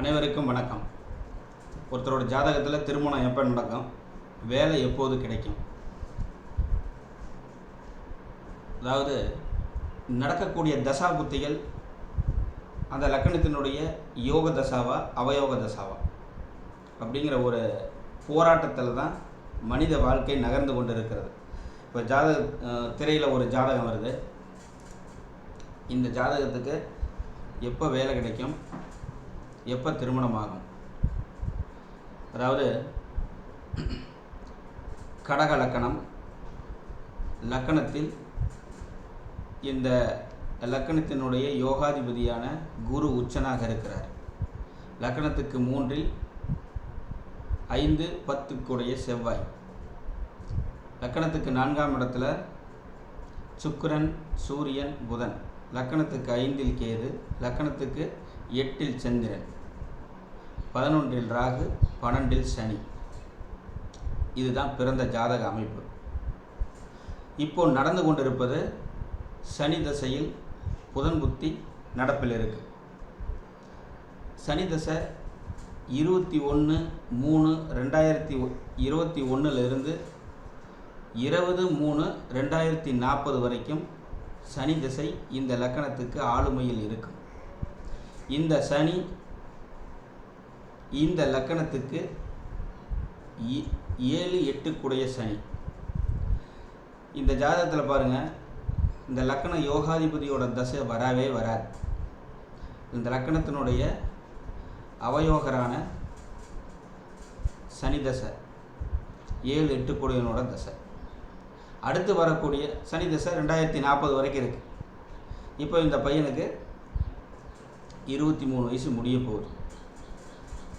அனைவருக்கும் வணக்கம். ஒருத்தரோட ஜாதகத்தில் திருமணம் எப்போ நடக்கும்? வேலை எப்போது கிடைக்கும்? அதாவது நடக்கக்கூடிய தசா புத்திகள் அந்த லக்கணத்தினுடைய யோக தசாவா அவயோக தசாவா? அப்படிங்கிற ஒரு போராட்டத்தில் தான் மனித வாழ்க்கை நகர்ந்து கொண்டு இருக்கிறது இப்போ ஜாதக திரையில் ஒரு ஜாதகம் வருது. இந்த ஜாதகத்துக்கு எப்போ வேலை கிடைக்கும்? எப்போ திருமணம் ஆகும் அதாவது கடக லக்கணம் லக்கணத்தில் இந்த லக்கணத்தினுடைய யோகாதிபதியான குரு உச்சனாக இருக்கிறார். லக்கணத்துக்கு மூன்றில் ஐந்து பத்துக்குடைய செவ்வாய். லக்கணத்துக்கு நான்காம் இடத்துல சுக்கிரன் சூரியன் புதன். லக்கணத்துக்கு ஐந்தில் கேது லக்கணத்துக்கு எட்டில் சந்திரன் பதினொன்றில் ராகு பன்னெண்டில் சனி. இதுதான் பிறந்த ஜாதக அமைப்பு. இப்போ நடந்து கொண்டிருப்பது சனி தசையில் புதன் புத்தி நடப்பில் இருக்கு. சனி தசை இருபத்தி ஒன்று மூணு ரெண்டாயிரத்தி இருபத்தி ஒன்றுலேருந்து இருபது மூணு ரெண்டாயிரத்தி நாற்பது வரைக்கும் சனி திசை இந்த லக்கணத்துக்கு ஆளுமையில் இருக்கும் இந்த சனி இந்த லக்கணத்துக்கு ஏ- ஏழு எட்டுக்குடைய சனி. இந்த ஜாதகத்தில் பாருங்கள் இந்த லக்கண யோகாதிபதியோட தசை வரவே வராது. இந்த லக்கணத்தினுடைய அவயோகரான சனி தசை ஏழு எட்டு கூடியனோட தசை. அடுத்து வரக்கூடிய சனி தசை ரெண்டாயிரத்தி நாற்பது வரைக்கும் இருக்குது இப்போ இந்த பையனுக்கு இருபத்தி மூணு வயசு முடிய போகுது.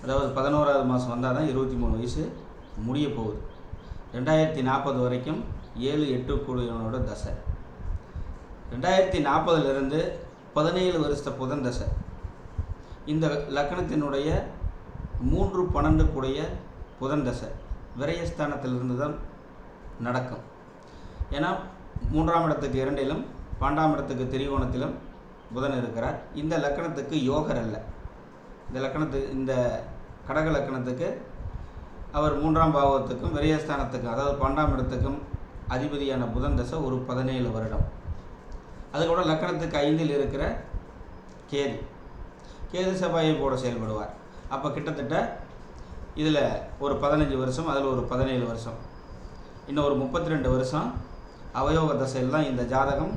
அதாவது பதினோராவது மாதம் வந்தால் தான் இருபத்தி மூணு வயசு முடிய போகுது. ரெண்டாயிரத்தி நாற்பது வரைக்கும் ஏழு எட்டு கூடியவனோட தசை. ரெண்டாயிரத்தி நாற்பதுலேருந்து பதினேழு வருஷ புதன் தசை. இந்த லக்கணத்தினுடைய மூன்று பன்னெண்டு கூடிய புதன் தசை விரயஸ்தானத்திலிருந்து தான் நடக்கும். ஏன்னா மூன்றாம் இடத்துக்கு இரண்டிலும் பன்னெண்டாம் இடத்துக்கு திரிகோணத்திலும் புதன் இருக்கிறார். இந்த லக்கணத்துக்கு யோகர் அல்ல. இந்த லக்கணத்துக்கு இந்த கடக லக்கணத்துக்கு அவர் மூன்றாம் பாவத்துக்கும் விரயஸ்தானத்துக்கும் அதாவது பன்னெண்டாம் இடத்துக்கும் அதிபதியான புதன் தசை ஒரு பதினேழு வருடம். அது லக்கணத்துக்கு ஐந்தில் இருக்கிற கேது. கேது செவ்வாயை போட செயல்படுவார். அப்போ கிட்டத்தட்ட இதில் ஒரு பதினஞ்சு வருஷம் அதில் ஒரு பதினேழு வருஷம். இன்னும் ஒரு முப்பத்தி ரெண்டு வருஷம் அவயோக தசையில் தான் இந்த ஜாதகம்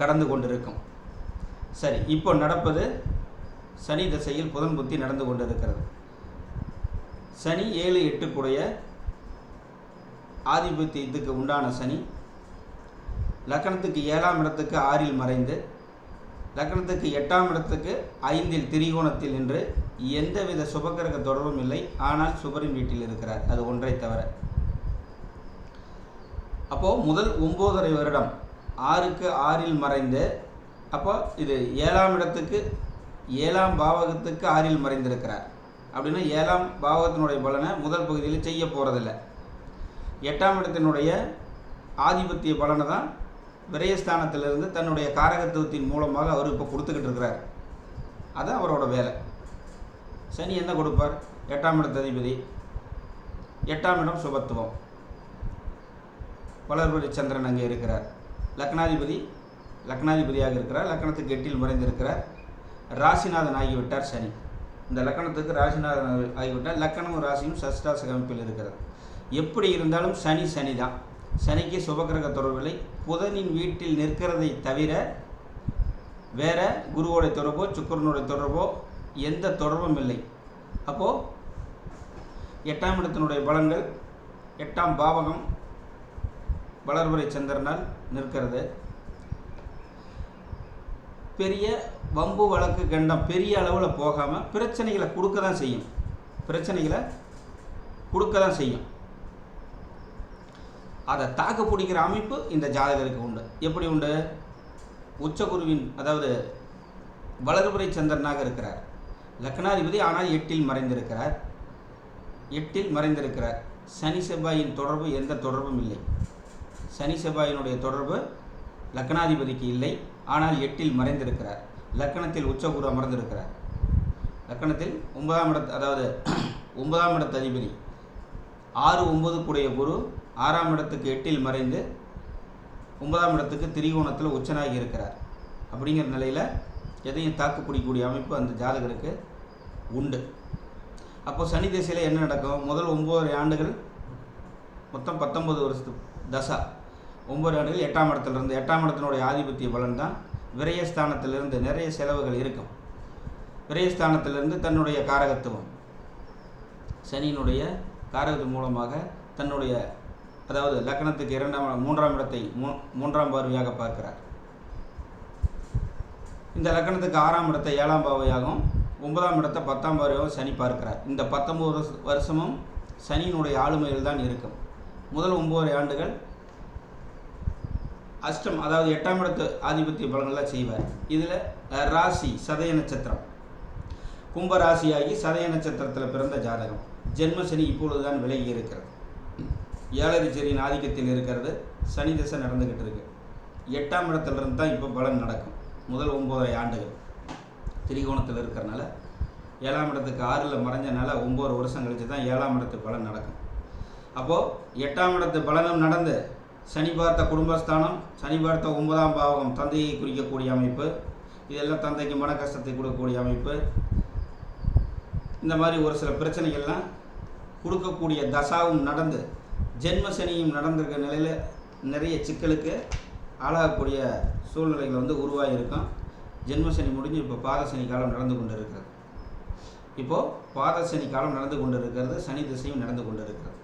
கடந்து கொண்டிருக்கும். சரி இப்போ நடப்பது சனி திசையில் புதன் புத்தி நடந்து கொண்டிருக்கிறது. சனி ஏழு எட்டுக்குடைய ஆதிபத்தியத்துக்கு உண்டான சனி லக்கணத்துக்கு ஏழாம் இடத்துக்கு ஆறில் மறைந்து லக்கணத்துக்கு எட்டாம் இடத்துக்கு ஐந்தில் திரிகோணத்தில் நின்று எந்தவித சுபக்கிரக தொடர்பும் இல்லை. ஆனால் சுபரின் வீட்டில் இருக்கிறார். அது ஒன்றை தவிர. அப்போது முதல் ஒம்போதரை வருடம் ஆறுக்கு ஆறில் மறைந்து அப்போ இது ஏழாம் இடத்துக்கு ஏழாம் பாவகத்துக்கு ஆறில் மறைந்திருக்கிறார். அப்படின்னா ஏழாம் பாவகத்தினுடைய பலனை முதல் பகுதியில் செய்ய போகிறதில்ல எட்டாம் இடத்தினுடைய ஆதிபத்திய பலனை தான் விரயஸ்தானத்திலிருந்து தன்னுடைய காரகத்துவத்தின் மூலமாக அவர் இப்போ கொடுத்துக்கிட்டு இருக்கிறார். அது அவரோட வேலை. சனி என்ன கொடுப்பார்? எட்டாம் இடத்த அதிபதி. எட்டாம் இடம் சுபத்துவம். வளர்படி சந்திரன் அங்கே இருக்கிறார். லக்னாதிபதி லக்னாதிபதியாக இருக்கிறார் லக்கணத்துக்கு எட்டில் மறைந்திருக்கிறார். ராசிநாதன் ஆகிவிட்டார் சனி. இந்த லக்கணத்துக்கு ராசிநாதன் ஆகிவிட்டார் லக்கணமும் ராசியும் சஷ்டாசக அமைப்பில் இருக்கிறது. எப்படி இருந்தாலும் சனி சனி தான் சனிக்கு சுபகிரக தொடர்பில்லை புதனின் வீட்டில் நிற்கிறதை தவிர வேற குருவோடைய தொடர்போ சுக்கரனுடைய தொடர்போ எந்த தொடர்பும் இல்லை. அப்போது எட்டாம் இடத்தினுடைய பலன்கள் எட்டாம் பாவகம் வளர்வரை சந்திரனால் நிற்கிறது. பெரிய வம்பு வழக்கு கண்டம் பெரிய அளவில் போகாமல் பிரச்சனைகளை கொடுக்க தான் செய்யும். பிரச்சனைகளை கொடுக்க தான் செய்யும். அதை தாக்கு பிடிக்கிற அமைப்பு இந்த ஜாதகருக்கு உண்டு. எப்படி உண்டு? உச்சகுருவின் அதாவது வளர்புரை சந்திரனாக இருக்கிறார். லக்னாதிபதி ஆனால் எட்டில் மறைந்திருக்கிறார். எட்டில் மறைந்திருக்கிறார். சனி செவ்வாயின் தொடர்பு எந்த தொடர்பும் இல்லை. சனி செவ்வாயினுடைய தொடர்பு லக்னாதிபதிக்கு இல்லை. ஆனால் எட்டில் மறைந்திருக்கிறார். லக்கணத்தில் உச்சகுரு அமர்ந்திருக்கிறார். லக்கணத்தில் ஒன்பதாம் இடத்து அதாவது ஒன்பதாம் இடத்து அதிபதி. ஆறு ஒன்பது கூடிய குரு ஆறாம் இடத்துக்கு எட்டில் மறைந்து ஒன்பதாம் இடத்துக்கு திரிகோணத்தில் உச்சனாகி இருக்கிறார். அப்படிங்கிற நிலையில் எதையும் தாக்கு பிடிக்கக்கூடிய அமைப்பு அந்த ஜாதகருக்கு உண்டு. அப்போ சனி திசையில் என்ன நடக்கும்? முதல் ஒம்பது ஆண்டுகள் மொத்தம் பத்தொம்பது வருஷத்து தசா. ஒம்பது ஆண்டுகள் எட்டாம் இடத்துலேருந்து எட்டாம் இடத்தினுடைய ஆதிபத்திய பலன் தான் விரயஸ்தானத்திலிருந்து நிறைய செலவுகள் இருக்கும். விரயஸ்தானத்திலிருந்து தன்னுடைய காரகத்துவம் சனியினுடைய காரகத்து மூலமாக தன்னுடைய அதாவது லக்னத்துக்கு இரண்டாம் மூன்றாம் இடத்தை மூ மூன்றாம் பார்வையாக பார்க்கிறார். இந்த லக்னத்துக்கு ஆறாம் இடத்தை ஏழாம் பார்வையாகவும் ஒன்பதாம் இடத்தை பத்தாம் பார்வையாகவும் சனி பார்க்கிறார். இந்த பத்தொம்பது வருஷமும் சனியினுடைய ஆளுமையில் தான் இருக்கும். முதல் ஒம்பது ஆண்டுகள் அஷ்டம் அதாவது எட்டாம் இடத்து ஆதிபத்திய பலன்கள்லாம் செய்வார். இதில் ராசி சதய நட்சத்திரம். கும்ப ராசியாகி சதய நட்சத்திரத்தில் பிறந்த ஜாதகம். ஜென்ம சனி இப்பொழுதுதான் விலகி இருக்கிறது. ஏழரை சனியின் ஆதிக்கத்தில் இருக்கிறது. சனி திசை நடந்துக்கிட்டு இருக்கு. எட்டாம் இடத்துலேருந்து தான் இப்போ பலன் நடக்கும். முதல் ஒம்போதரை ஆண்டுகள். திரிகோணத்தில் இருக்கிறனால ஏழாம் இடத்துக்கு ஆறில் மறைஞ்சனால ஒம்பது வருஷம் கழிச்சு தான் ஏழாம் இடத்து பலன் நடக்கும். அப்போது எட்டாம் இடத்து பலனும் நடந்து சனி பார்த்த குடும்பஸ்தானம் சனி பார்த்த ஒன்பதாம் பாவகம் தந்தையை குறிக்கக்கூடிய அமைப்பு. இதெல்லாம் தந்தைக்கு மன கஷ்டத்தை கொடுக்கக்கூடிய அமைப்பு. இந்த மாதிரி ஒரு சில பிரச்சனைகள்லாம் கொடுக்கக்கூடிய தசாவும் நடந்து ஜென்ம சனியும் நடந்திருக்க நிலையில் நிறைய சிக்கலுக்கு ஆளாகக்கூடிய சூழ்நிலைகள் வந்து உருவாகியிருக்கும் ஜென்ம சனி முடிஞ்சு இப்போ பாத சனி காலம் நடந்து கொண்டு இருக்கிறது இப்போது பாத சனி காலம் நடந்து கொண்டு இருக்கிறது சனி திசையும் நடந்து கொண்டு இருக்கிறது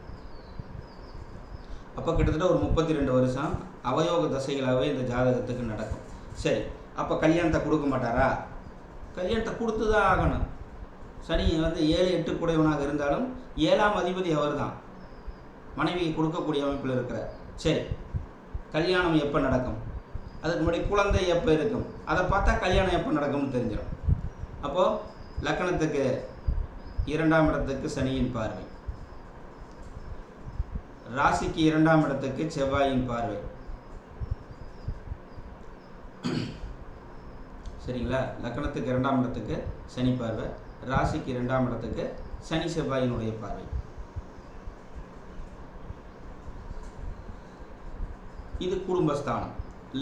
அப்போ கிட்டத்தட்ட ஒரு முப்பத்தி ரெண்டு வருஷம் அவயோக தசைகளாகவே இந்த ஜாதகத்துக்கு நடக்கும். சரி அப்போ கல்யாணத்தை கொடுக்க மாட்டாரா? கல்யாணத்தை கொடுத்து தான் ஆகணும். சனி வந்து ஏழு எட்டு கூடையவனாக இருந்தாலும் ஏழாம் அதிபதி அவர் தான் மனைவி கொடுக்கக்கூடிய அமைப்பில் இருக்கிறார். சரி கல்யாணம் எப்போ நடக்கும்? அதுக்கு முன்னாடி குழந்தை எப்போ இருக்கும்? அதை பார்த்தா கல்யாணம் எப்போ நடக்கும்னு தெரிஞ்சிடும். அப்போது லக்கணத்துக்கு இரண்டாம் இடத்துக்கு சனியின் பார்வை. ராசிக்கு இரண்டாம் இடத்துக்கு செவ்வாயின் பார்வை. சரிங்களா? லக்கணத்துக்கு இரண்டாம் இடத்துக்கு சனி பார்வை. ராசிக்கு இரண்டாம் இடத்துக்கு சனி செவ்வாயினுடைய பார்வை. இது குடும்பஸ்தானம்.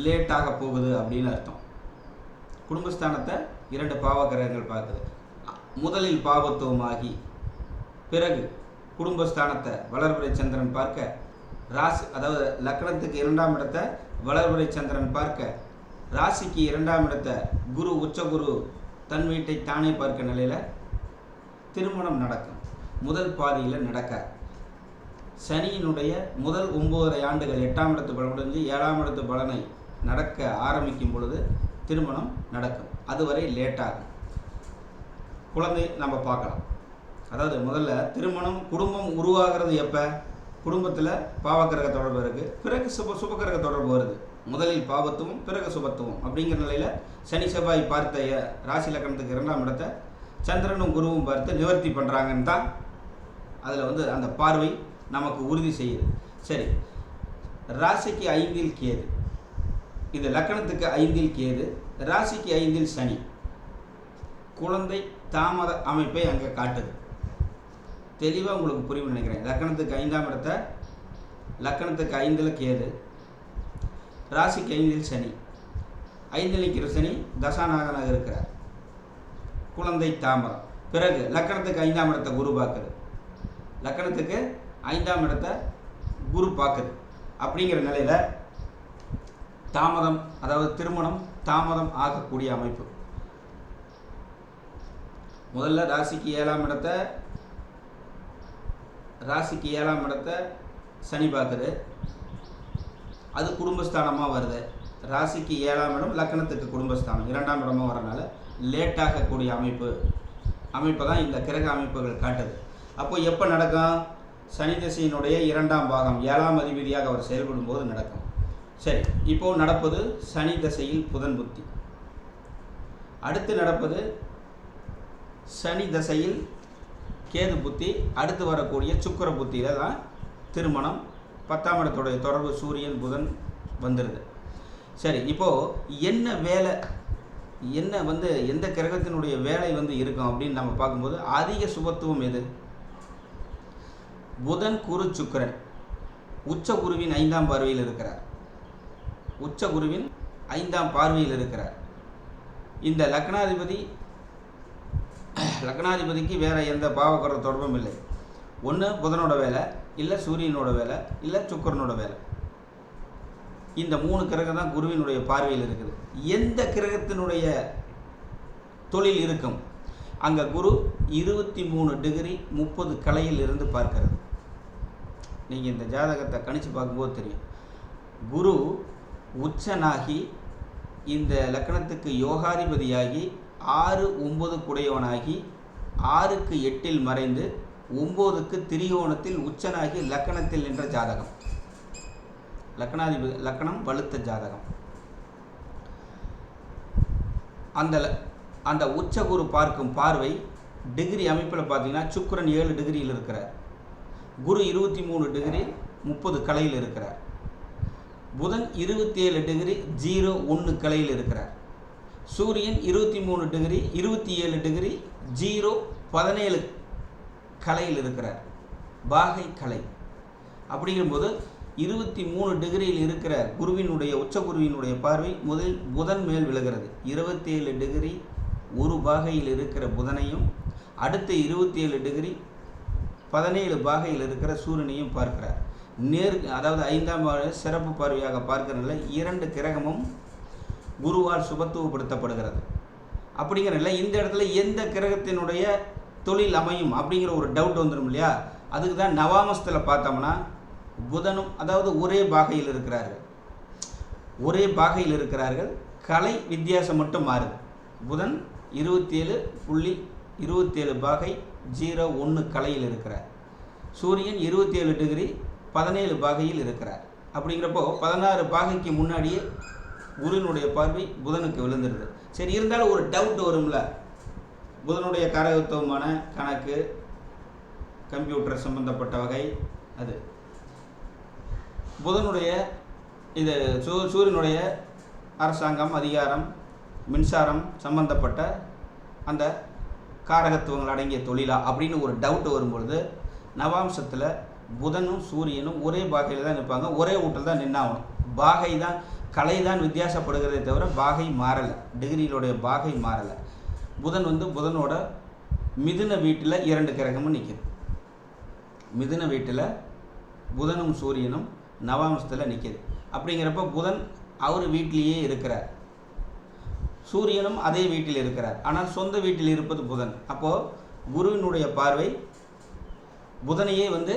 லேட்டாக போகுது அப்படின்னு அர்த்தம். குடும்பஸ்தானத்தை இரண்டு பாவகிரகங்கள் பார்க்குது. முதலில் பாவத்துவமாகி பிறகு குடும்பஸ்தானத்தை வளர்புரை சந்திரன் பார்க்க ராசி அதாவது லக்னத்துக்கு இரண்டாம் இடத்தை வளர்புரை சந்திரன் பார்க்க ராசிக்கு இரண்டாம் இடத்தை குரு உச்சகுரு தன் வீட்டை தானே பார்க்க நிலையில் திருமணம் நடக்கும். முதல் பாதியில் நடக்க. சனியினுடைய முதல் ஒம்பதரை ஆண்டுகள் எட்டாம் இடத்து பலன் முடிஞ்சு ஏழாம் இடத்து பலனை நடக்க ஆரம்பிக்கும் பொழுது திருமணம் நடக்கும். அதுவரை லேட்டாகும். குழந்தை நம்ம பார்க்கலாம். அதாவது முதல்ல திருமணம் குடும்பம் உருவாகிறது எப்போ? குடும்பத்தில் பாவக்கிரக தொடர்பு இருக்குது பிறகு சுப சுபக்கிரக தொடர்பு வருது. முதலில் பாவத்துவம் பிறகு சுபத்துவம் அப்படிங்கிற நிலையில் சனி செவ்வாய் பார்த்த ராசி லக்கணத்துக்கு இரண்டாம் இடத்தை சந்திரனும் குருவும் பார்த்து நிவர்த்தி பண்ணுறாங்கன்னு தான் அதில் வந்து அந்த பார்வை நமக்கு உறுதி செய்யுது. சரி. ராசிக்கு ஐந்தில் கேது. இது லக்கணத்துக்கு ஐந்தில் கேது. ராசிக்கு ஐந்தில் சனி. குழந்தை தாமத அமைப்பை அங்கே காட்டுது. தெளிவாக உங்களுக்கு புரியும் நினைக்கிறேன். லக்கணத்துக்கு ஐந்தாம் இடத்த லக்கணத்துக்கு ஐந்தில் கேது ராசிக்கு ஐந்தில் சனி. ஐந்தில் நிற்கிற சனி தசாநாகனாக இருக்கிறார். குழந்தை தாமரம் பிறகு லக்கணத்துக்கு ஐந்தாம் இடத்தை குரு பார்க்குது. லக்கணத்துக்கு ஐந்தாம் இடத்தை குரு பார்க்குது. அப்படிங்கிற நிலையில் தாமதம் அதாவது திருமணம் தாமதம் ஆகக்கூடிய அமைப்பு. முதல்ல ராசிக்கு ஏழாம் இடத்தை ராசிக்கு ஏழாம் இடத்தை சனி பார்க்குது. அது குடும்பஸ்தானமாக வருது. ராசிக்கு ஏழாம் இடம் லக்கணத்துக்கு குடும்பஸ்தானம். இரண்டாம் இடமாக வரனால லேட்டாகக்கூடிய அமைப்பு அமைப்பை தான் இந்த கிரக அமைப்புகள் காட்டுது. அப்போ எப்போ நடக்கும்? சனி திசையினுடைய இரண்டாம் பாகம் ஏழாம் அதிபதியாக அவர் செயல்படும் போது நடக்கும். சரி இப்போ நடப்பது சனி தசையில் புதன் புத்தி. அடுத்து நடப்பது சனி தசையில் கேது புத்தி அடுத்து வரக்கூடிய சுக்கிர புத்தியில் தான் திருமணம் பத்தாம் இடத்துடைய தொடர்பு சூரியன் புதன் வந்துடுது சரி இப்போது என்ன வேலை என்ன வந்து எந்த கிரகத்தினுடைய வேலை வந்து இருக்கும் அப்படின்னு நம்ம பார்க்கும்போது அதிக சுபத்துவம் எது? புதன் குரு சுக்கிரன். உச்ச குருவின் ஐந்தாம் பார்வையில் இருக்கிறார். உச்ச குருவின் ஐந்தாம் பார்வையில் இருக்கிறார். இந்த லக்னாதிபதி லக்னாதிபதிக்கு வேறு எந்த பாவகர தொடர்பும் இல்லை. ஒன்று புதனோட வேலை இல்லை சூரியனோட வேலை இல்லை சுக்கரனோட வேலை. இந்த மூணு கிரகம் தான் குருவினுடைய பார்வையில் இருக்குது. எந்த கிரகத்தினுடைய தொழில் இருக்கும்? அங்கே குரு இருபத்தி மூணு டிகிரி முப்பது கலையில் இருந்து பார்க்கிறது. நீங்கள் இந்த ஜாதகத்தை கணிச்சு பார்க்கும்போது தெரியும். குரு உச்சனாகி இந்த லக்கணத்துக்கு யோகாதிபதியாகி ஆறு ஒன்பது குடையவனாகி ஆறுக்கு எட்டில் மறைந்து ஒம்போதுக்கு திரிகோணத்தில் உச்சனாகி லக்கணத்தில் நின்ற ஜாதகம். லக்னாதிபதி லக்கணம் வலுத்த ஜாதகம். அந்த அந்த உச்சகுரு பார்க்கும் பார்வை டிகிரி அமைப்பில் பார்த்தீங்கன்னா சுக்கிரன் ஏழு டிகிரியில் இருக்கிறார். குரு இருபத்தி மூணு டிகிரி முப்பது கலையில் இருக்கிறார். புதன் இருபத்தி ஏழு டிகிரி ஜீரோ ஒன்று கலையில் இருக்கிறார். சூரியன் இருபத்தி மூணு டிகிரி இருபத்தி ஏழு டிகிரி ஜீரோ பதினேழு கலையில் இருக்கிறார். பாகை கலை. அப்படிங்கும்போது இருபத்தி மூணு டிகிரியில் இருக்கிற குருவினுடைய உச்ச குருவினுடைய பார்வை முதல் புதன் மேல் விழுகிறது. இருபத்தேழு டிகிரி ஒரு பாகையில் இருக்கிற புதனையும் அடுத்த இருபத்தி ஏழு டிகிரி பதினேழு பாகையில் இருக்கிற சூரியனையும் பார்க்கிறார். நேர் அதாவது ஐந்தாம் சிறப்பு பார்வையாக பார்க்கிறதுல இரண்டு கிரகமும் குருவால் சுபத்துவப்படுத்தப்படுகிறது. அப்படிங்கிற நிலை இந்த இடத்துல எந்த கிரகத்தினுடைய தொழில் அமையும் அப்படிங்கிற ஒரு டவுட் வந்துடும் இல்லையா? அதுக்கு தான் நவாமஸ்தில் பார்த்தோம்னா புதனும் அதாவது ஒரே பாகையில் இருக்கிறார்கள். ஒரே பாகையில் இருக்கிறார்கள். கலை வித்தியாசம் மட்டும் மாறுது. புதன் இருபத்தி ஏழு புள்ளி இருபத்தேழு பாகை ஜீரோ ஒன்று கலையில் இருக்கிறார். சூரியன் இருபத்தி ஏழு டிகிரி பதினேழு பாகையில் இருக்கிறார். அப்படிங்கிறப்போ பதினாறு பாகைக்கு முன்னாடியே குருவினுடைய பார்வை புதனுக்கு விழுந்துருது. சரி இருந்தாலும் ஒரு டவுட் வரும்ல? புதனுடைய காரகத்துவமான கணக்கு கம்ப்யூட்டர் சம்பந்தப்பட்ட வகை அது. புதனுடைய இது சூ சூரியனுடைய அரசாங்கம் அதிகாரம் மின்சாரம் சம்பந்தப்பட்ட அந்த காரகத்துவங்கள் அடங்கிய தொழிலா அப்படின்னு ஒரு டவுட் வரும்பொழுது நவாம்சத்தில் புதனும் சூரியனும் ஒரே பாகையில் தான் நிற்பாங்க. ஒரே வீட்டில் தான் நின்னாகணும். பாகை தான் கலை தான் வித்தியாசப்படுகிறதே தவிர பாகை மாறலை டிகிரியிலுடைய பாகை மாறலை. புதன் வந்து புதனோட மிதுன வீட்டில் இரண்டு கிரகமும் நிற்கிது மிதுன வீட்டில் புதனும் சூரியனும் நவாம்சத்தில் நிற்கிது அப்படிங்கிறப்ப புதன் அவர் வீட்டிலேயே இருக்கிறார். சூரியனும் அதே வீட்டில் இருக்கிறார். ஆனால் சொந்த வீட்டில் இருப்பது புதன். அப்போது குருவினுடைய பார்வை புதனையே வந்து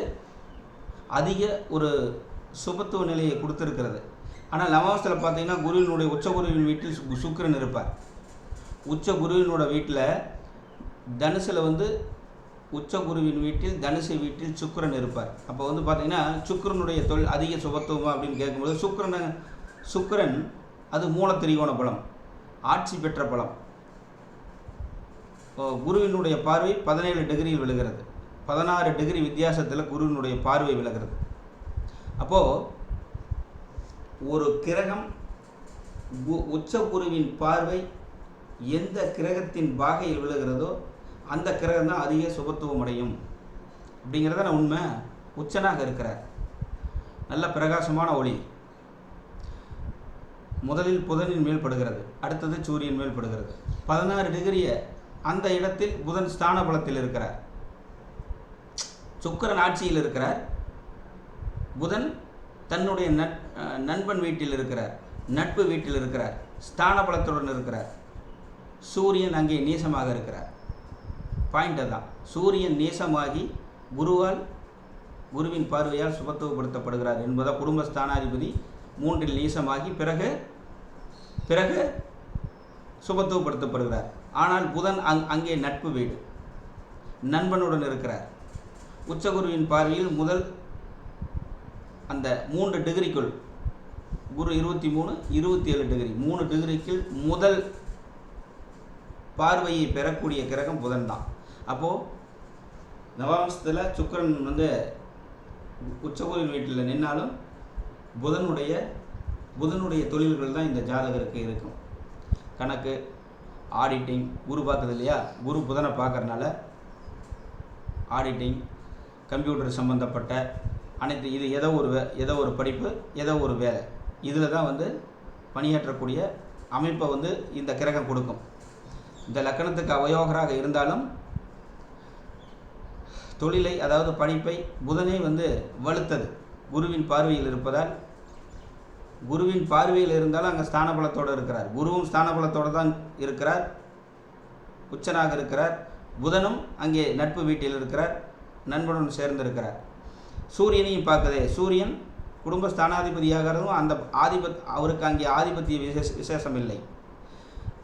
அதிக ஒரு சுபத்துவ நிலையை கொடுத்துருக்கிறது. ஆனால் நவாம்சத்தில் பார்த்தீங்கன்னா குருவினுடைய உச்ச குருவின் வீட்டில் சு- இருப்பார். உச்ச குருவினோட வீட்டில் தனுசில் வந்து உச்ச குருவின் வீட்டில் தனுசு வீட்டில் சுக்கிரன் இருப்பார். அப்போ வந்து பார்த்தீங்கன்னா சுக்கிரனுடைய தொழில் அதிக சுபத்துவமா அப்படின்னு கேட்கும்போது சுக்கிரனை சுக்கரன் அது மூலத்திரிகோண பலம் ஆட்சி பெற்ற பலம். குருவினுடைய பார்வை பதினேழு டிகிரியில் விழுகிறது. பதினாறு டிகிரி வித்தியாசத்தில் குருவினுடைய பார்வை விலகிறது. அப்போது ஒரு கிரகம் உச்ச குருவின் பார்வை எந்த கிரகத்தின் பாகையில் விழுகிறதோ அந்த கிரகம் தான் அதிக சுபத்துவம் அடையும். அப்படிங்கிறத நான் உண்மை உச்சனாக இருக்கிறார் நல்ல பிரகாசமான ஒளி. முதலில் புதனின் மேல் படுகிறது அடுத்தது சூரியன் மேல் படுகிறது. பதினாறு டிகிரியை அந்த இடத்தில் புதன் ஸ்தான பலத்தில் இருக்கிறார். சுக்கிரன் ஆட்சியில் இருக்கிறார். புதன் தன்னுடைய நட் நண்பன் வீட்டில் இருக்கிறார் நட்பு வீட்டில் இருக்கிறார் ஸ்தான பலத்துடன் இருக்கிறார் சூரியன் அங்கே நீசமாக இருக்கிறார். பாயிண்ட் அதான் சூரியன் நீசமாகி குருவால் குருவின் பார்வையால் சுபத்துவப்படுத்தப்படுகிறார் என்பதால் குடும்ப ஸ்தானாதிபதி மூன்றில் நீசமாகி பிறகு பிறகு சுபத்துவப்படுத்தப்படுகிறார். ஆனால் புதன் அங் அங்கே நட்பு வீடு. நண்பனுடன் இருக்கிறார். உச்சகுருவின் பார்வையில் முதல் அந்த மூன்று டிகிரிக்குள் குரு இருபத்தி மூணு இருபத்தி ஏழு டிகிரி மூணு டிகிரிக்குள் முதல் பார்வையை பெறக்கூடிய கிரகம் புதன் தான். அப்போது நவாம்சத்தில் சுக்கிரன் வந்து உச்சகுருவின் வீட்டில் நின்னாலும் புதனுடைய புதனுடைய தொழில்கள் தான் இந்த ஜாதகருக்கு இருக்கும். கணக்கு ஆடிட்டிங் குரு பார்க்குறது இல்லையா? குரு புதனை பார்க்கறனால ஆடிட்டிங் கம்ப்யூட்டர் சம்மந்தப்பட்ட அனைத்து இது ஏதோ ஒரு வே ஏதோ ஒரு படிப்பு ஏதோ ஒரு வேலை. இதில் தான் வந்து பணியாற்றக்கூடிய அமைப்பை வந்து இந்த கிரகம் கொடுக்கும். இந்த லக்கணத்துக்கு அவயோகராக இருந்தாலும் தொழிலை அதாவது படிப்பை புதனை வந்து வலுத்தது. குருவின் பார்வையில் இருப்பதால் குருவின் பார்வையில் இருந்தாலும் அங்கே ஸ்தானபலத்தோடு இருக்கிறார். குருவும் ஸ்தானபலத்தோடு தான் இருக்கிறார். உச்சனாக இருக்கிறார். புதனும் அங்கே நட்பு வீட்டில் இருக்கிறார். நண்பனுடன் சேர்ந்திருக்கிறார். சூரியனையும் பார்க்குது சூரியன் குடும்ப ஸ்தானாதிபதியாகிறதும் அந்த ஆதிபத் அவருக்கு அங்கே ஆதிபத்திய விசேஷ விசேஷம் இல்லை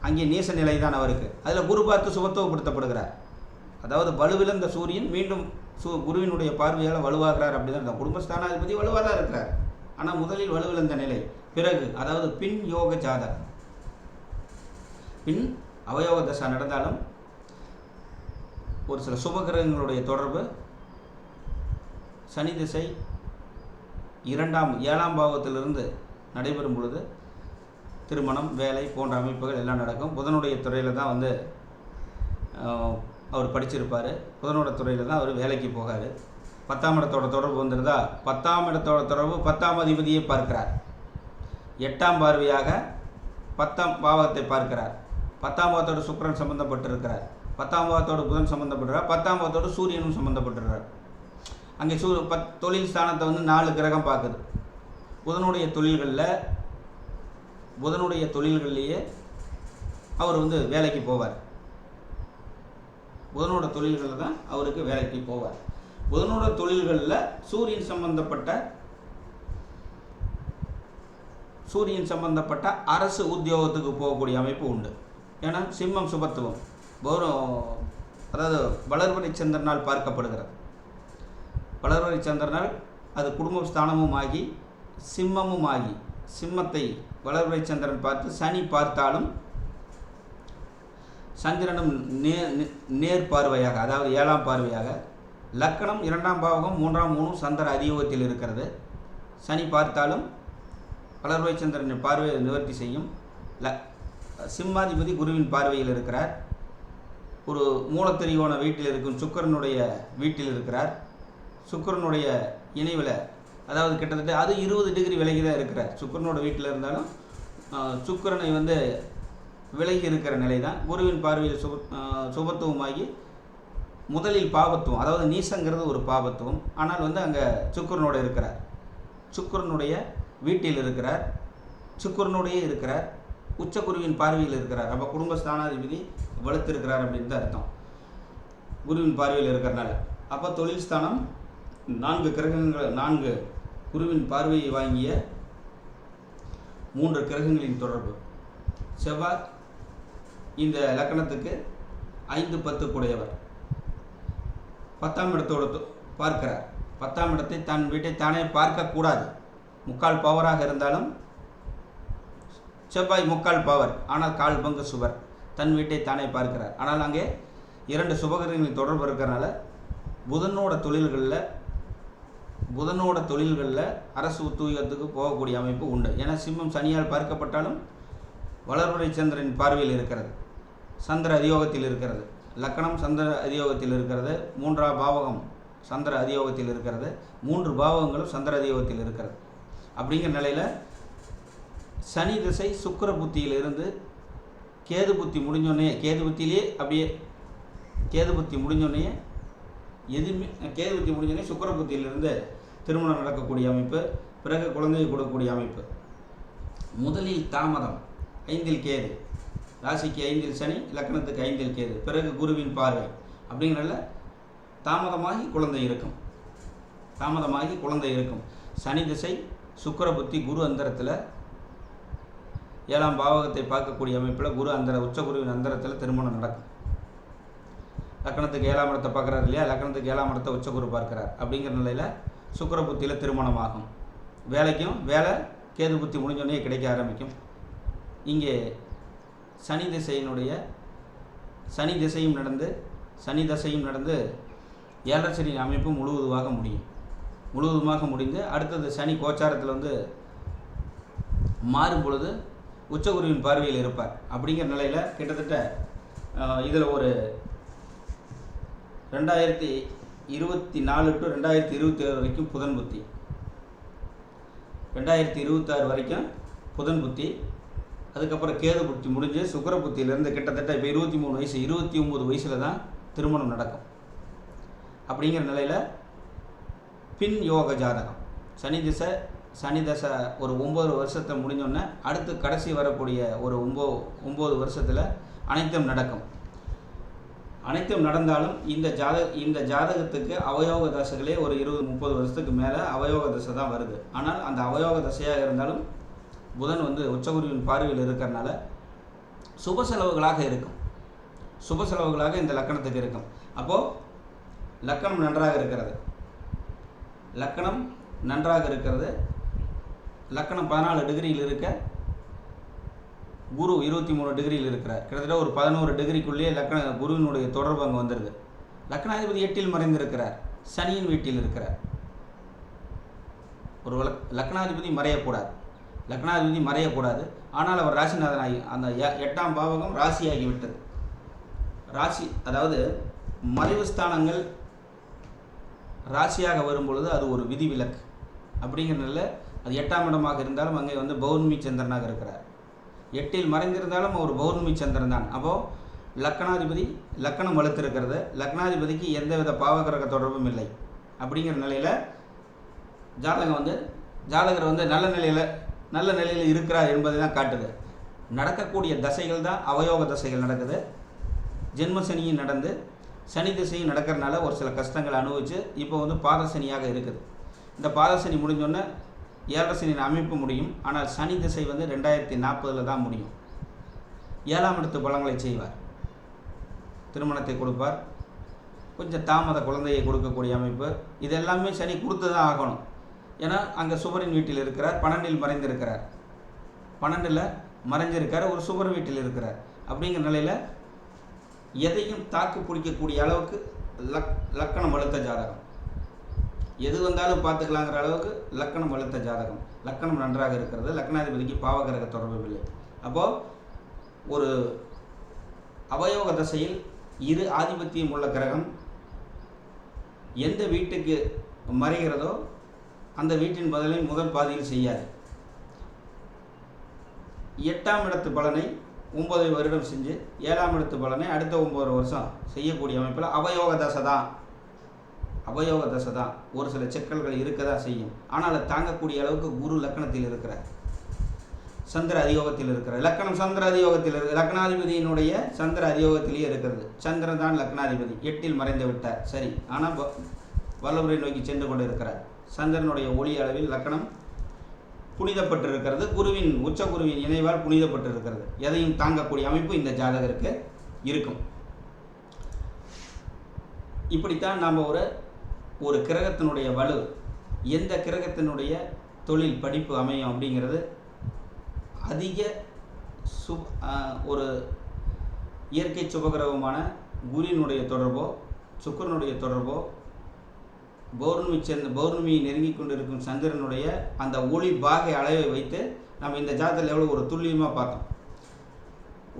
அங்கே நீச நிலை தான் அவருக்கு. அதில் குரு பார்த்து சுபத்துவப்படுத்தப்படுகிறார். அதாவது வலுவிழந்த சூரியன் மீண்டும் சு குருவினுடைய பார்வையால் வலுவாகிறார் அப்படிதான் தான் குடும்ப ஸ்தானாதிபதி வலுவாக தான் இருக்கிறார். ஆனால் முதலில் வலுவிழந்த நிலை. பிறகு அதாவது பின் யோக ஜாதா பின் அவயோக தசா நடந்தாலும் ஒரு சில சுபகிரகங்களுடைய தொடர்பு சனி திசை இரண்டாம் ஏழாம் பாவத்திலிருந்து நடைபெறும் பொழுது திருமணம் வேலை போன்ற அமைப்புகள் எல்லாம் நடக்கும். புதனுடைய துறையில் தான் வந்து அவர் படிச்சிருப்பார். புதனோட துறையில் தான் அவர் வேலைக்கு போகார். பத்தாம் இடத்தோட தொடர்பு வந்திருந்தா பத்தாம் இடத்தோட தொடர்பு பத்தாம் அதிபதியை பார்க்கிறார். எட்டாம் பார்வையாக பத்தாம் பாவகத்தை பார்க்கிறார். பத்தாம் பாவத்தோடு சுக்கிரன் சம்பந்தப்பட்டிருக்கிறார். பத்தாம் பாவத்தோடு புதன் சம்பந்தப்பட்டிருக்கிறார் பத்தாம் பாவத்தோடு சூரியனும் சம்மந்தப்பட்டுறார் அங்கே சூ பத் தொழில் ஸ்தானத்தை வந்து நாலு கிரகம் பார்க்குது. புதனுடைய தொழில்களில் புதனுடைய தொழில்கள்லேயே அவர் வந்து வேலைக்கு போவார். புதனோட தொழில்களில் தான் அவருக்கு வேலைக்கு போவார். புதனோட தொழில்களில் சூரியன் சம்பந்தப்பட்ட சூரியன் சம்பந்தப்பட்ட அரசு உத்தியோகத்துக்கு போகக்கூடிய அமைப்பு உண்டு. ஏன்னா சிம்மம் சுபத்துவம். கௌரவம் அதாவது வளர்வரை சந்திரனால் பார்க்கப்படுகிறது. வளர்வரை சந்திரனால் அது குடும்ப ஸ்தானமும் ஆகி சிம்மமும் ஆகி சிம்மத்தை வளர்வரை சந்திரன் பார்த்து சனி பார்த்தாலும் சந்திரனும் நேர் நேர் பார்வையாக அதாவது ஏழாம் பார்வையாக லக்கணம் இரண்டாம் பாவகம் மூன்றாம் மூணும் சந்திர அதியோகத்தில் இருக்கிறது. சனி பார்த்தாலும் வளர்வை சந்திரன் பார்வையை நிவர்த்தி செய்யும். ல சிம்மாதிபதி குருவின் பார்வையில் இருக்கிறார். ஒரு மூலத்தெரிவான வீட்டில் இருக்கும் சுக்கிரனுடைய வீட்டில் இருக்கிறார். சுக்கரனுடைய இணைவில் அதாவது கிட்டத்தட்ட அது இருபது டிகிரி விலகி தான் இருக்கிறார் சுக்கரனோட வீட்டில் இருந்தாலும் சுக்கரனை சுக்கிரனை வந்து விலகி இருக்கிற நிலை தான் குருவின் பார்வையில் சுப சுபத்துவமாகி முதலில் பாபத்துவம் அதாவது நீசங்கிறது ஒரு பாபத்துவம். ஆனால் வந்து அங்கே சுக்கரனோட இருக்கிறார். சுக்கரனுடைய வீட்டில் இருக்கிறார். சுக்கரனுடைய இருக்கிறார். உச்சக்குருவின் பார்வையில் இருக்கிறார். அப்போ குடும்ப ஸ்தானாதிபதி வலுத்திருக்கிறார் அப்படின்னு தான் அர்த்தம். குருவின் பார்வையில் இருக்கிறனால. அப்போ தொழில் ஸ்தானம் நான்கு கிரகங்கள் நான்கு குருவின் பார்வையை வாங்கிய மூன்று கிரகங்களின் தொடர்பு. செவ்வாய் இந்த லக்கணத்துக்கு ஐந்து பத்து கூடையவர் பத்தாம் இடத்தோடு தொ- பார்க்கிறார். பத்தாம் இடத்தை தன் வீட்டை தானே பார்க்கக்கூடாது. முக்கால் பவராக இருந்தாலும் செவ்வாய் முக்கால் பவர் ஆனால் கால் பங்கு சுவர். தன் வீட்டை தானே பார்க்கிறார். ஆனால் அங்கே இரண்டு சுபகிரகங்களின் தொடர்பு இருக்கிறனால புதனோட தொழில்களில் புதனோட தொழில்களில் அரசு உத்தியோகத்துக்கு போகக்கூடிய அமைப்பு உண்டு. ஏன்னா சிம்மம் சனியால் பார்க்கப்பட்டாலும் வளர்வரை சந்திரன் பார்வையில் இருக்கிறது. சந்திர அதியோகத்தில் இருக்கிறது. லக்கணம் சந்திர அதியோகத்தில் இருக்கிறது. மூன்றாம் பாவகம் சந்திர அதியோகத்தில் இருக்கிறது. மூன்று பாவகங்களும் சந்திர அதியோகத்தில் இருக்கிறது. அப்படிங்கிற நிலையில் சனி திசை சுக்கர புத்தியிலிருந்து கேது புத்தி முடிஞ்சோடனே கேது புத்தியிலே அப்படியே கேது புத்தி முடிஞ்சோடனே எதுவுமே கேது புத்தி முடிஞ்சோடனே சுக்கர புத்தியிலிருந்து திருமணம் நடக்கக்கூடிய அமைப்பு பிறகு குழந்தையை கொடுக்கக்கூடிய அமைப்பு. முதலில் தாமதம் ஐந்தில் கேது. ராசிக்கு ஐந்தில் சனி லக்கணத்துக்கு ஐந்தில் கேது. பிறகு குருவின் பார்வை. அப்படிங்கிறனால தாமதமாகி குழந்தை இருக்கும். தாமதமாகி குழந்தை இருக்கும். சனி திசை சுக்கர புத்தி குரு அந்தரத்தில். ஏழாம் பாவகத்தை பார்க்கக்கூடிய அமைப்பில் குரு அந்தர உச்சகுருவின் அந்தரத்தில் திருமணம் நடக்கும். லக்கணத்துக்கு ஏழாம் இடத்தை பார்க்குறாரு இல்லையா? லக்கணத்துக்கு ஏழாம் இடத்தை உச்சகுரு பார்க்குறார். அப்படிங்கிற நிலையில் சுக்கர புத்தியில் திருமணமாகும். வேலைக்கும் வேலை கேது புத்தி முடிஞ்சோடனே கிடைக்க ஆரம்பிக்கும். இங்கே சனி திசையினுடைய சனி திசையும் நடந்து சனி தசையும் நடந்து ஏழரை சனி அமைப்பு முழுவதுமாக முடியும். முழுவதுமாக முடிந்து அடுத்தது சனி கோச்சாரத்தில் வந்து மாறும் பொழுது உச்சகுருவின் பார்வையில் இருப்பார். அப்படிங்கிற நிலையில் கிட்டத்தட்ட இதில் ஒரு ரெண்டாயிரத்தி இருபத்தி நாலு டு ரெண்டாயிரத்தி இருபத்தி ஏழு வரைக்கும் புதன் புத்தி. ரெண்டாயிரத்தி இருபத்தாறு வரைக்கும் புதன் புத்தி. அதுக்கப்புறம் கேது புத்தி முடிஞ்சு சுக்கர புத்தியிலேருந்து கிட்டத்தட்ட இப்போ இருபத்தி மூணு வயசு இருபத்தி ஒம்பது வயசில் தான் திருமணம் நடக்கும். அப்படிங்கிற நிலையில் பின் யோக ஜாதகம். சனி திசை சனி தசை ஒரு ஒம்பது வருஷத்தை முடிஞ்சோடனே அடுத்து கடைசி வரக்கூடிய ஒரு ஒம்போ ஒம்பது வருஷத்தில் அனைத்தும் நடக்கும். அனைத்தும் நடந்தாலும் இந்த ஜாத இந்த ஜாதகத்துக்கு அவயோக தசைகளே ஒரு இருபது முப்பது வருஷத்துக்கு மேலே அவயோக தசை தான் வருது. ஆனால் அந்த அவயோக தசையாக இருந்தாலும் புதன் வந்து உச்சகுருவின் பார்வையில் இருக்கிறனால சுப செலவுகளாக இருக்கும். சுப செலவுகளாக இந்த லக்கணத்துக்கு இருக்கும். அப்போது லக்கணம் நன்றாக இருக்கிறது. லக்கணம் நன்றாக இருக்கிறது. லக்கணம் பதினாலு டிகிரியில் இருக்க குரு இருபத்தி மூணு டிகிரியில் இருக்கிறார். கிட்டத்தட்ட ஒரு பதினோரு டிகிரிக்குள்ளேயே லக்ன குருவினுடைய தொடர்பு அங்கே வந்துடுது. லக்னாதிபதி எட்டில் மறைந்திருக்கிறார். சனியின் வீட்டில் இருக்கிறார். ஒரு லக்னாதிபதி மறையக்கூடாது. லக்னாதிபதி மறையக்கூடாது. ஆனால் அவர் ராசிநாதன் ஆகி அந்த எட்டாம் பாவகம் ராசியாகி விட்டது ராசி அதாவது மறைவு ஸ்தானங்கள் ராசியாக வரும்பொழுது அது ஒரு விதிவிலக்கு. அப்படிங்கிறனால அது எட்டாம் இடமாக இருந்தாலும் அங்கே வந்து பௌர்ணமி சந்திரனாக இருக்கிறார். எட்டில் மறைந்திருந்தாலும் அவர் பௌர்ணமி சந்திரன் தான். அப்போது லக்னாதிபதி லக்கணம் வலுத்திருக்கிறது. லக்னாதிபதிக்கு எந்தவித பாவகிரக தொடர்பும் இல்லை. அப்படிங்கிற நிலையில் ஜாதகம் வந்து ஜாதகர் வந்து நல்ல நிலையில் நல்ல நிலையில் இருக்கிறார் என்பதை தான் காட்டுது. நடக்கக்கூடிய தசைகள் தான் அவயோக தசைகள் நடக்குது. ஜென்ம சனியும் நடந்து சனி திசையும் நடக்கிறனால ஒரு சில கஷ்டங்களை அனுபவித்து இப்போ வந்து பாதசனியாக இருக்குது. இந்த பாதசனி முடிஞ்சோடனே ஏழரை சனியின் அமைப்பு முடியும். ஆனால் சனி திசை வந்து ரெண்டாயிரத்தி நாற்பதில் தான் முடியும். ஏழாம் இடத்து பலங்களை செய்வார். திருமணத்தை கொடுப்பார். கொஞ்சம் தாமத குழந்தையை கொடுக்கக்கூடிய அமைப்பு. இது எல்லாமே சனி கொடுத்து தான் ஆகணும். ஏன்னா அங்கே சுபரின் வீட்டில் இருக்கிறார். பன்னெண்டில் மறைந்திருக்கிறார். பன்னெண்டில் மறைஞ்சிருக்கார். ஒரு சுபர் வீட்டில் இருக்கிறார். அப்படிங்கிற நிலையில் எதையும் தாக்கு பிடிக்கக்கூடிய அளவுக்கு லக் லக்கணம் வலுத்த ஜாதகம். எது வந்தாலும் பார்த்துக்கலாங்கிற அளவுக்கு லக்கணம் வலுத்த ஜாதகம். லக்கணம் நன்றாக இருக்கிறது. லக்னாதிபதிக்கு பாவகிரக தொடர்பு இல்லை. அப்போது ஒரு அவயோக தசையில் இரு ஆதிபத்தியம் உள்ள கிரகம் எந்த வீட்டுக்கு மறைகிறதோ அந்த வீட்டின் பதிலை முதல் பாதியில் செய்யாது. எட்டாம் இடத்து பலனை ஒன்பது வருடம் செஞ்சு ஏழாம் இடத்து பலனை அடுத்த ஒம்பது வருஷம் செய்யக்கூடிய அமைப்பில் அவயோக தசை தான். அவயோக தசை தான் ஒரு சில சிக்கல்கள் இருக்க தான் செய்யும். ஆனால் அதை தாங்கக்கூடிய அளவுக்கு குரு லக்கணத்தில் இருக்கிறார். சந்திர அதியோகத்தில் இருக்கிறார். லக்கணம் சந்திர அதியோகத்தில் இருக்கு. லக்னாதிபதியினுடைய சந்திர அதியோகத்திலேயே இருக்கிறது. சந்திரன் தான் லக்னாதிபதி எட்டில் மறைந்து விட்டார். சரி. ஆனால் வ- வல்லவரை நோக்கி சென்று கொண்டு இருக்கிறார் சந்திரனுடைய ஒளி அளவில் லக்கணம் புனிதப்பட்டிருக்கிறது. குருவின் உச்ச குருவின் இணைவால் புனிதப்பட்டிருக்கிறது. எதையும் தாங்கக்கூடிய அமைப்பு இந்த ஜாதகருக்கு இருக்கும். இப்படித்தான் நாம் ஒரு ஒரு கிரகத்தினுடைய வலு எந்த கிரகத்தினுடைய தொழில் படிப்பு அமையும் அப்படிங்கிறது அதிக சு ஒரு இயற்கை சுபகிரகமான குருவினுடைய தொடர்போ சுக்கிரனுடைய தொடர்போ பௌர்ணமி சேர்ந்த பௌர்ணமியை நெருங்கி கொண்டிருக்கும் சந்திரனுடைய அந்த ஒளி பாகை அளவை வைத்து நம்ம இந்த ஜாதகத்தில் எவ்வளோ ஒரு துல்லியமாக பார்த்தோம்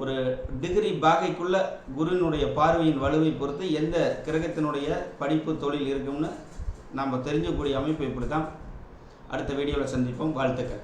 ஒரு டிகிரி பாகைக்குள்ள குருவினுடைய பார்வையின் வலுவை பொறுத்து எந்த கிரகத்தினுடைய படிப்பு தொழில் இருக்கும்னு நாம் தெரிஞ்சக்கூடிய அமைப்பு இப்படி தான் அடுத்த வீடியோவில் சந்திப்போம். வாழ்த்துக்கள்.